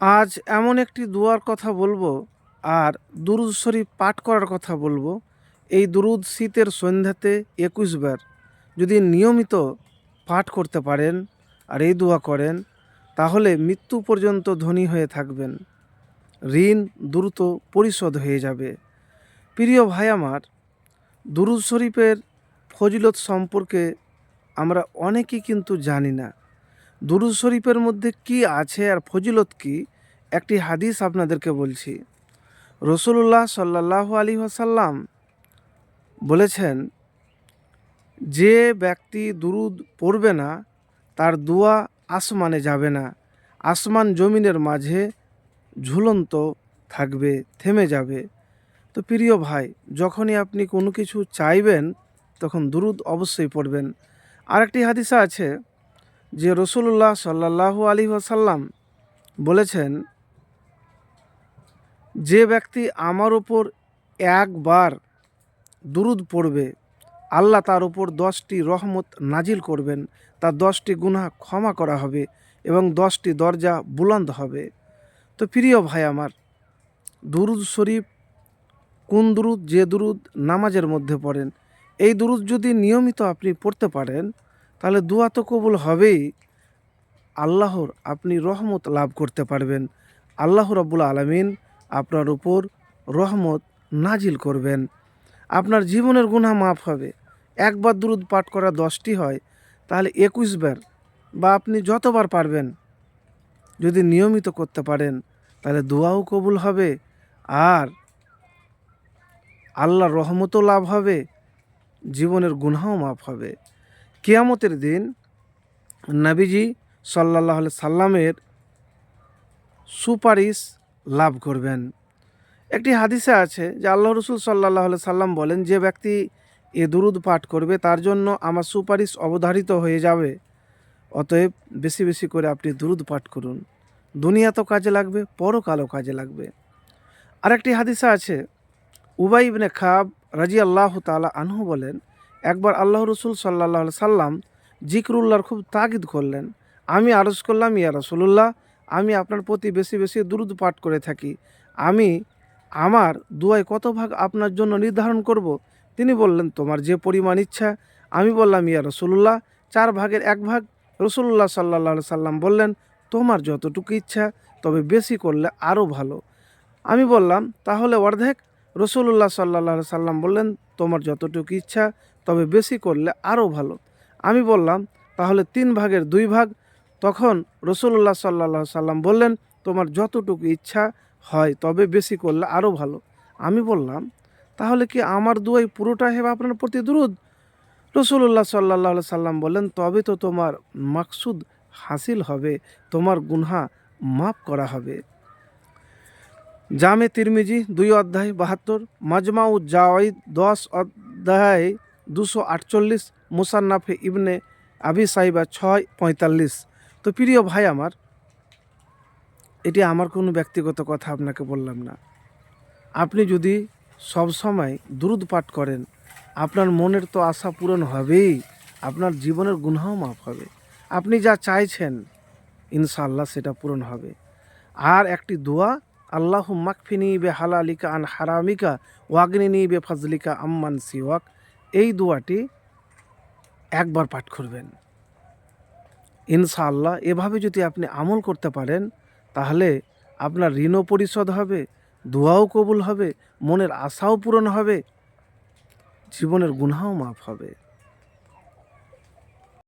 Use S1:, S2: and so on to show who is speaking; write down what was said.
S1: আজ এমন একটি দুয়ার কথা বলব আর দুরুদ শরীফ পাঠ করার কথা বলব। এই দুরুদ শীতের সন্ধ্যাতে একুশ বার যদি নিয়মিত পাঠ করতে পারেন আর এই দোয়া করেন, তাহলে মৃত্যু পর্যন্ত ধনী হয়ে থাকবেন। ঋণ দ্রুত পরিশোধ হয়ে যাবে। প্রিয় ভাই আমার, দুরুদ শরীফের ফজিলত সম্পর্কে আমরা অনেকেই কিন্তু জানি না। দুরুদ শরীফের মধ্যে কি আছে আর ফজিলত কি, একটি হাদিস আপনাদেরকে বলছি। রসুল্লাহ সাল্লাহ আলী আসাল্লাম বলেছেন, যে ব্যক্তি দুরুদ পড়বে না, তার দোয়া আসমানে যাবে না। আসমান জমিনের মাঝে ঝুলন্ত থাকবে, থেমে যাবে। তো প্রিয় ভাই, যখনই আপনি কোনো কিছু চাইবেন, তখন দুরুদ অবশ্যই পড়বেন। আরেকটি হাদিসা আছে যে রসুল্লাহ সাল্লাহ আলী আসাল্লাম বলেছেন, যে ব্যক্তি আমার ওপর একবার দুরুদ পড়বে, আল্লাহ তার উপর দশটি রহমত নাজিল করবেন। তার দশটি গুনাহ ক্ষমা করা হবে এবং দশটি দরজা বুলন্দ হবে। তো প্রিয় ভাই আমার, দুরুদ শরীফ কোন দুরুদ? যে দুরুদ নামাজের মধ্যে পড়েন। এই দুরুদ যদি নিয়মিত আপনি পড়তে পারেন তাহলে দোয়া তো কবুল হবেই। আল্লাহর আপনি রহমত লাভ করতে পারবেন। আল্লাহ রব্বুল আলমিন আপনার উপর রহমত নাজিল করবেন। আপনার জীবনের গুনাহ মাফ হবে। একবার দুরুদ পাঠ করা দশটি হয়, তাহলে একুশ বার বা আপনি যতবার পারবেন যদি নিয়মিত করতে পারেন, তাহলে দোয়াও কবুল হবে। আর আল্লাহর রহমতও লাভ হবে, জীবনের গুনাহও মাফ হবে। কিয়ামতের দিন নাবিজি সাল্লাহ সাল্লামের সুপারিশ লাভ করবেন। একটি হাদিসে আছে যে আল্লাহ রসুল সাল্লাহ সাল্লাম বলেন, যে ব্যক্তি এ দুরুদ পাঠ করবে, তার জন্য আমার সুপারিশ অবধারিত হয়ে যাবে। অতএব বেশি বেশি করে আপনি দুরুদ পাঠ করুন। দুনিয়া তো কাজে লাগবে, পরকালও কাজে লাগবে। আরেকটি হাদিসা আছে, উবাই ইবনে খাব রাজি আল্লাহ তালা আনহু বলেন একবার আল্লাহ রসুল সাল্লাহ সাল্লাম জিকরুল্লাহর খুব তাগিদ করলেন। আমি আরজ করলাম, ইয়া রসুল্লাহ আমি আপনার প্রতি বেশি বেশি দুরুদ পাঠ করে থাকি। আমি আমার দুয়ায় কত ভাগ আপনার জন্য নির্ধারণ করব? তিনি বললেন, তোমার যে পরিমাণ ইচ্ছা। আমি বললাম, ইয়া রসুল্লাহ চার ভাগের এক ভাগ। রসুল্লাহ সাল্লাহ সাল্লাম বললেন, তোমার যতটুকু ইচ্ছা, তবে বেশি করলে আরও ভালো। আমি বললাম, তাহলে অর্ধেক রসুল্লাহ সাল্লাহ সাল্লাম বললেন, তোমার যতটুকু ইচ্ছা, তবে বেশি করলে আরও ভালো। আমি বললাম, তাহলে তিন ভাগের দুই ভাগ। তখন রসুল্লাহ সাল্লাহ সাল্লাম বললেন, তোমার যতটুকু ইচ্ছা হয়, তবে বেশি করলে আরও ভালো। আমি বললাম, তাহলে কি আমার দুয়াই পুরোটা হেবে আপনার প্রতি দুরুদ? রসুল্লাহ সাল্লাহ সাল্লাম বললেন, তবে তো তোমার মাকসুদ হাসিল হবে, তোমার গুনহা মাফ করা হবে। জামে তিরমিজি, দুই অধ্যায় বাহাত্তর মাজমা মাজমাউ জাওয়াইদ, দশ অধ্যায় দুশো আটচল্লিশ, মুসান্নাফে ইবনে আবি সাইবা, ছয় পঁয়তাল্লিশ। তো প্রিয় ভাই আমার, এটি আমার কোনো ব্যক্তিগত কথা আপনাকে বললাম না। আপনি যদি সব সময় দুরুদ পাঠ করেন, আপনার মনের তো আশা পূরণ হবেই, আপনার জীবনের গুনাহ মাফ হবে। আপনি যা চাইছেন, ইনশাআল্লাহ সেটা পূরণ হবে। আর একটি দোয়া আল্লাহ মাকফিনি বে হালালিকা আন হারামিকা ওয়াগনিনি বে ফজলিকা আম্মান সিওয়াক। এই দোয়াটি একবার পাঠ করবেন। ইনশাআল্লাহ এভাবে যদি আপনি আমল করতে পারেন, তাহলে আপনার ঋণও পরিশোধ হবে, দোয়াও কবুল হবে, মনের আশাও পূরণ হবে, জীবনের গুনাও মাফ হবে।